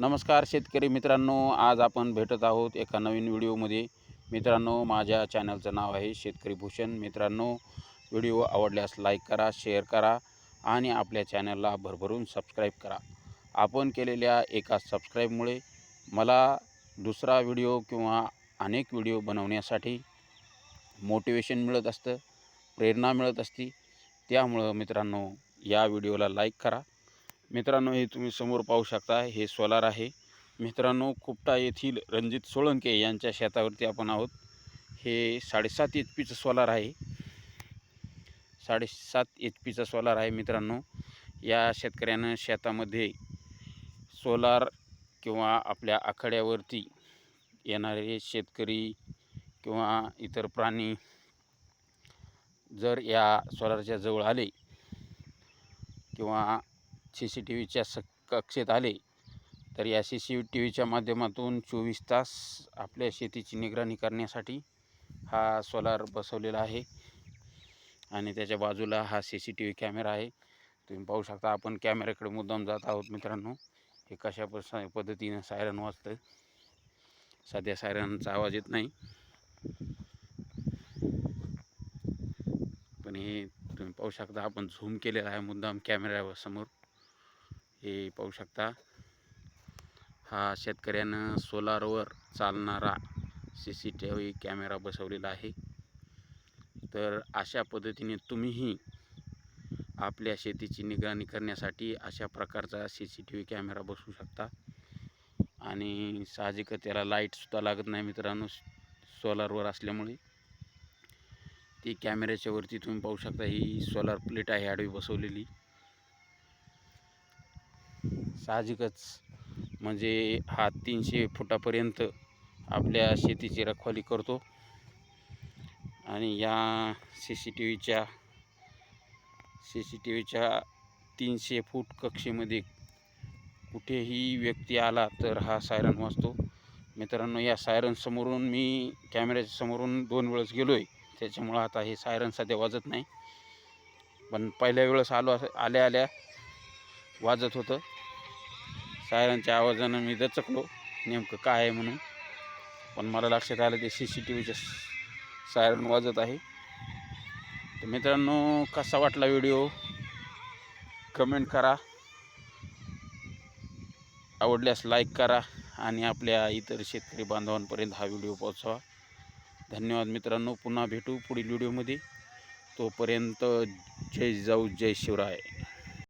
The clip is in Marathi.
नमस्कार शेतकरी मित्रांनो आज आपण भेटत आहोत एका नवीन व्हिडिओमध्ये. मित्रांनो माझ्या चॅनलचं नाव आहे शेतकरी भूषण. मित्रांनो व्हिडिओ आवडल्यास लाईक करा शेअर करा आणि आपल्या चॅनलला भरभरून सबस्क्राईब करा. आपण केलेल्या एका सबस्क्राईबमुळे मला दुसरा व्हिडिओ किंवा अनेक व्हिडिओ बनवण्यासाठी मोटिवेशन मिळत असतं प्रेरणा मिळत असती. त्यामुळं मित्रांनो या व्हिडिओला लाईक करा मित्रांनो हे तुम्ही समोर पाहू शकता हे सोलार आहे. मित्रांनो कुपटा येथील रणजित सोळंके यांच्या शेतावरती आपण आहोत. हे साडेसात एच पीचं सोलार आहे. साडेसात एच पीचा सोलार आहे मित्रांनो. या शेतकऱ्यानं शेतामध्ये सोलार किंवा आपल्या आखाड्यावरती येणारे शेतकरी किंवा इतर प्राणी जर या सोलारच्या जवळ आले किंवा सी सी टी व्हीच्या स कक्षेत आले तर या सी सी टी व्हीच्या माध्यमातून चोवीस तास आपल्या शेतीची निगराणी करण्यासाठी हा सोलार बसवलेला आहे. आणि त्याच्या बाजूला हा C C T V camera आहे. तुम्ही पाहू शकता आपण कॅमेऱ्याकडे मुद्दाम जात आहोत मित्रांनो. हे कशा पस पद्धतीनं सायरन वाजतं सध्या सायरनचा आवाज येत नाही. पण हे तुम्ही पाहू शकता आपण झूम केलेला आहे मुद्दाम कॅमेऱ्यासमोर हे पाहू शकता. हा शेतकऱ्यानं सोलारवर चालणारा C C T V camera बसवलेला आहे. तर अशा पद्धतीने तुम्हीही आपल्या शेतीची निगराणी करण्यासाठी अशा प्रकारचा C C T V camera बसवू शकता. आणि साहजिकच त्याला लाईटसुद्धा लागत नाही मित्रांनो सोलारवर असल्यामुळे. ती कॅमेऱ्याच्या वरती तुम्ही पाहू शकता ही सोलार प्लेट आहे आडवी बसवलेली. साहजिकच. म्हणजे हा तीनशे फुटापर्यंत आपल्या शेतीची रखवाली करतो. आणि या सी सी टी व्हीच्या सी सी टी व्हीच्या तीनशे फूट कक्षेमध्ये कुठेही व्यक्ती आला तर हा सायरन वाजतो. मित्रांनो या सायरन समोरून मी कॅमेऱ्याच्या समोरून दोन वेळेस गेलो आहे त्याच्यामुळं आता हे सायरन सध्या वाजत नाही. पण पहिल्या वेळेस आलो असं आल्या आल्या वाजत होतं. सायरनच्या आवाजानं मी दचकलो. नेमकं काय आहे म्हणून. पण मला लक्षात आलं ते सी सी टी व्हीचं सायरन वाजत आहे. तर मित्रांनो कसा वाटला व्हिडिओ? कमेंट करा. आवडल्यास लाईक करा आणि आपल्या इतर शेतकरी बांधवांपर्यंत हा व्हिडिओ पोहोचवा. धन्यवाद मित्रांनो. पुन्हा भेटू पुढील व्हिडिओमध्ये. तोपर्यंत जय जाऊ जय शिवराय.